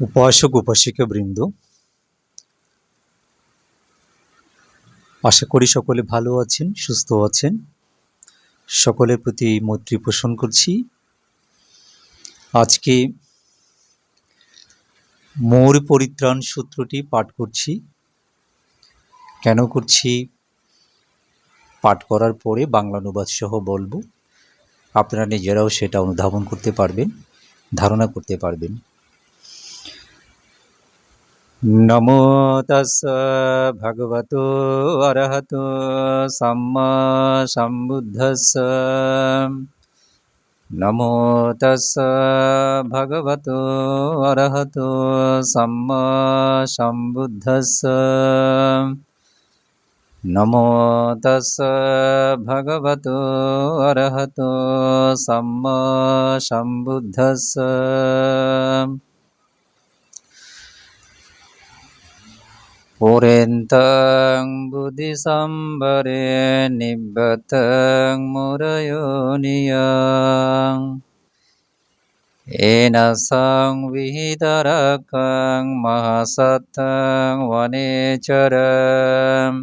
উপাসক উপাসিকা বৃন্দ আশা করি সকলে ভালো আছেন, সুস্থ আছেন। সকলের প্রতি মৈত্রী পোষণ করছি। আজকে মোর পরিত্রাণ সূত্রটি পাঠ করছি। কেন করছি? পাঠ করার পরে বাংলা অনুবাদ সহ বলব। আপনারা নিজেরাও সেটা অনুধাবন করতে পারবেন, ধারণা করতে পারবেন। නමෝ තස් භගවතු අරහතු සම්මා සම්බුද්දස්ස නමෝ තස් භගවතු අරහතු සම්මා සම්බුද්දස්ස නමෝ තස් භගවතු අරහතු සම්මා සම්බුද්දස්ස පුරෙන්තං බුද්ධි සම්බරය නිබ්බතං මුරයෝනියං ඒනසං විහිදරකං මහසත්තං වනේචරම්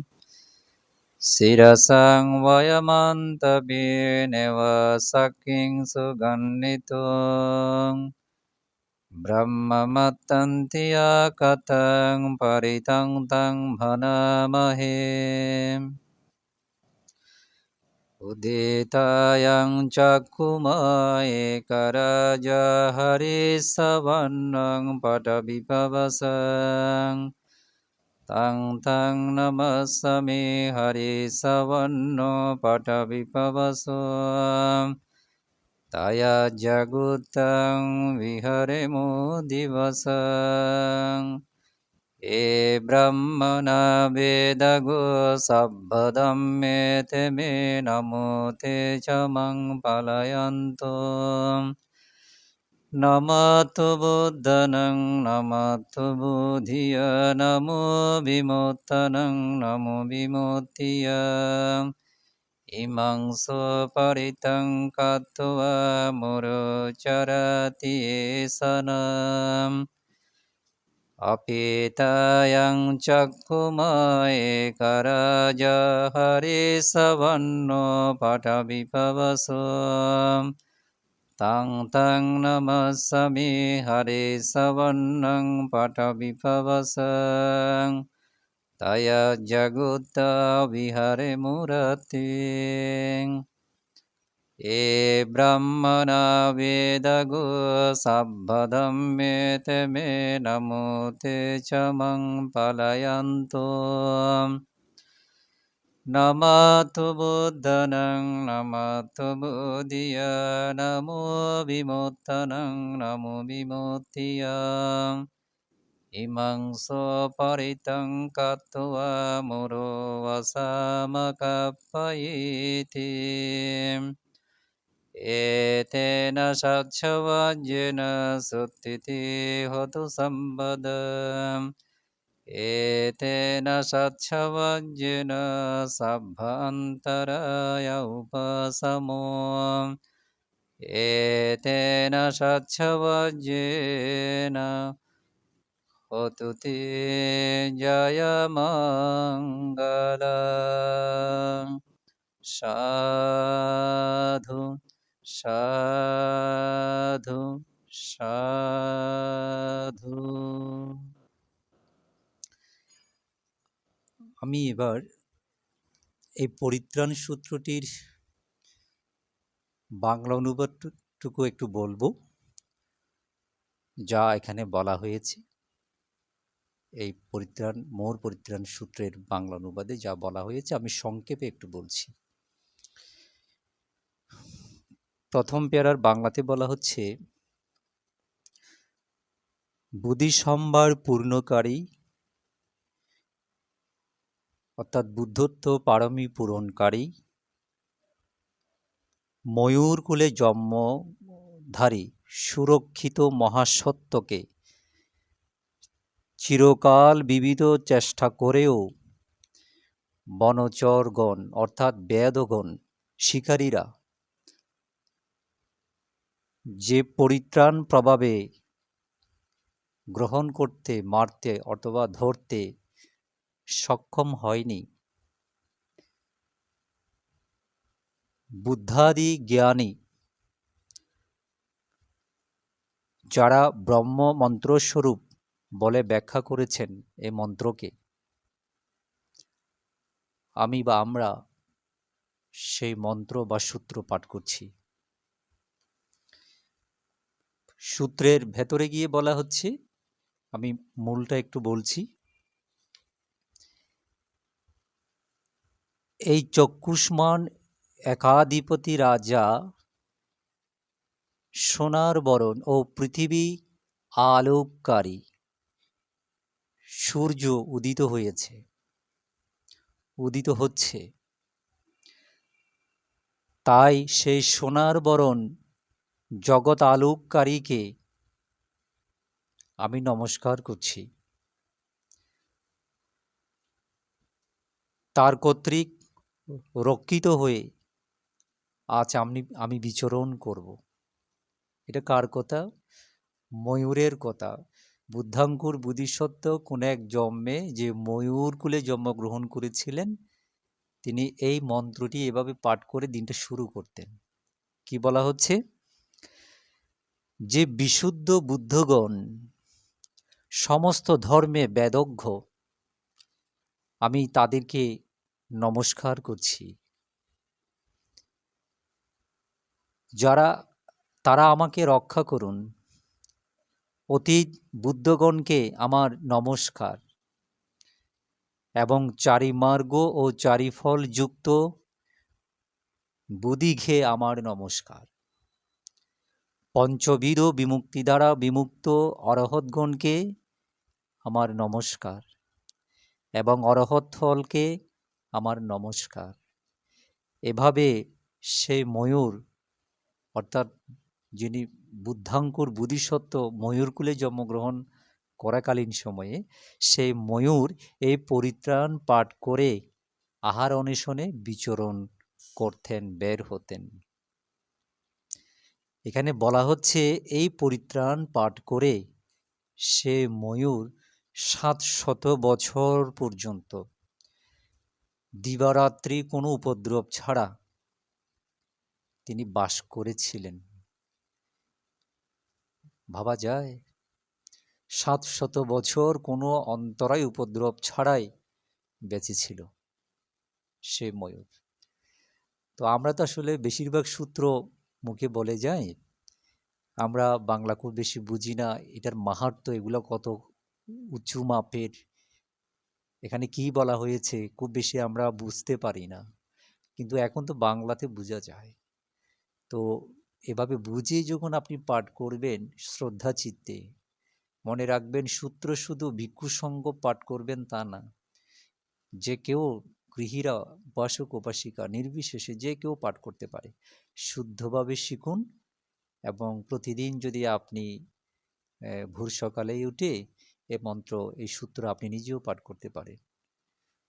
සිරසං වයමන්තබිනෙව සකින් සුගන්නිතුං බ්‍රහ්මමත්තන්තියා කතං පරිතංතං භනමහේ උදේතායං චක්කුමායේ කරජහරි සවන්නං පටබිපවසං තංතං නමස්සමේ හරි සවන්නෝ පටබිපවසෝ তায়া জাগুতাং বিহারে মোদিবস এ ব্রহ্মণা বেদগো সভ্যদম্যে তে মে নমো তে চ মং পালয়ন্ত নমাতু বুদ্ধনং নমাতু বুধিয় নমো বিমোত্তনং নমো বিমোত্তিয় ඉමංසෝ පරිතංකත්තුව මුරුචරතියේසනම් අපිතයං චක්කුමයේ කරජහරිසවන්නෝ පටබිපවසම් තංතං නමස්සමි හරිසවන්නං පටබිපවසං তায়া জাগতা বিহারে মুরাতে। এ ব্রাহ্মণা বেদ গো সাভ্যধম্মেত মে নমোতে চমং পলায়ন্ত। নমাতু বুদ্ধনং নমাতু বুধিয় নমো বিমোত্তনং নমো বিমোত্তিয়া ඉමං සෝපරිතං කත්වා මුරෝ වසාමකප්පයිති ඒතේන සච්චවජ්‍යන සුත්තිති හොතු සම්බද ඒතේන සච්චවජ්‍යන සබ්භන්තරය උපසමෝ ඒතේන සච්චවජ්‍යනා অতুতি জয় মঙ্গল সাধু সাধু সাধু। আমি এবার এই পরিত্রাণ সূত্রটির বাংলা অনুবাদটুকু একটু বলব। যা এখানে বলা হয়েছে। এই পরিত্রাণ, মোর পরিত্রাণ সূত্রের বাংলা অনুবাদে যা বলা হয়েছে, আমি সংক্ষেপে একটু বলছি। প্রথম পেয়ারার বাংলাতে বলা হচ্ছে বুদ্ধি সম্ভার পূর্ণকারী, অর্থাৎ বুদ্ধত্ব পারমী পূরণকারী, ময়ূর কুলে জন্মধারী সুরক্ষিত মহাসত্যকে চিরকাল বিবিধ চেষ্টা করেও বনচরগণ, অর্থাৎ বেদগণ, শিকারীরা যে পরিত্রাণ প্রভাবে গ্রহণ করতে, মারতে অথবা ধরতে সক্ষম হয়নি। বুদ্ধাদি জ্ঞানী যারা ব্রহ্ম মন্ত্রস্বরূপ বলে ব্যাখ্যা করেছেন এ মন্ত্রকে। আমি বা আমরা সেই মন্ত্র বা সূত্র পাঠ করছি। সূত্রের ভেতরে গিয়ে বলা হচ্ছে, আমি মূলটা একটু বলছি, এই চক্ষুষ্মান একাধিপতি রাজা সোনার বরণ ও পৃথিবী আলোককারী। সূর্য উদিত হয়েছে। উদিত হচ্ছে। তাই সেই সোনার বরণ জগৎ আলোককারীকে আমি নমস্কার করছি। তার কর্তৃক রক্ষিত হয়ে আজ আমি আমি বিচরণ করব। এটা কার কথা? ময়ূরের কথা। বুদ্ধাঙ্কুর বুদ্ধিসত্ত্ব কোন এক জন্মে যে ময়ূর কুলে জন্মগ্রহণ করেছিলেন, তিনি এই মন্ত্রটি এভাবে পাঠ করে দিনটা শুরু করতেন। কি বলা হচ্ছে? যে বিশুদ্ধ বুদ্ধগণ, সমস্ত ধর্মে বেদজ্ঞ, আমি তাদেরকে নমস্কার করছি। যারা, তারা আমাকে রক্ষা করুন। অতীত বুদ্ধগণকে আমার নমস্কার। এবং চারি মার্গ ও চারিফল যুক্ত বুদিঘে আমার নমস্কার। পঞ্চবিদ বিমুক্তি দ্বারা বিমুক্ত অরহৎগণকে আমার নমস্কার। এবং অরহৎ ফলকে আমার নমস্কার। এভাবে সে ময়ূর, অর্থাৎ যিনি বুদ্ধাঙ্কুর বুদ্ধিসত্ত্ব ময়ূরকুলে জন্মগ্রহণ করাকালীন সময়ে সেই ময়ূর এই পরিত্রাণ পাঠ করে আহার অন্বেষণে বিচরণ করতেন, বের হতেন। এখানে বলা হচ্ছে, এই পরিত্রাণ পাঠ করে সে ময়ূর সাত শত বছর পর্যন্ত দিবারাত্রি কোনো উপদ্রব ছাড়া তিনি বাস করেছিলেন। ভাবা যায়? সাত শত বছর কোনো অন্তরায় উপদ্রব ছাড়াই বেঁচে ছিল সে ময়ূর। তো আমরা তো আসলে বেশিরভাগ সূত্র মুখে বলে যাই, আমরা বাংলা খুব বেশি বুঝি না, এটার মাহাত্ম এগুলো কত উঁচু মাপের, এখানে কি বলা হয়েছে খুব বেশি আমরা বুঝতে পারি না। কিন্তু এখন তো বাংলাতে বোঝা যায়। তো এভাবে বুঝে যখন আপনি পাঠ করবেন শ্রদ্ধা চিত্তে, মনে রাখবেন সূত্র শুধু ভিক্ষু সঙ্গ পাঠ করবেন তা না। যে কেউ গৃহীরা, উপাসক, উপাসিকা নির্বিশেষে যে কেউ পাঠ করতে পারে। শুদ্ধভাবে শিখুন এবং প্রতিদিন যদি আপনি ভোর সকালেই উঠে এ মন্ত্র, এই সূত্র আপনি নিজেও পাঠ করতে পারেন।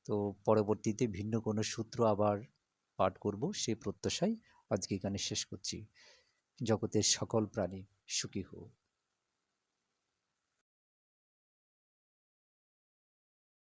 তো পরবর্তীতে ভিন্ন কোনো সূত্র আবার পাঠ করব সেই প্রত্যাশায় আজকে এখানে শেষ করছি। জগতের সকল প্রাণী সুখী হোক।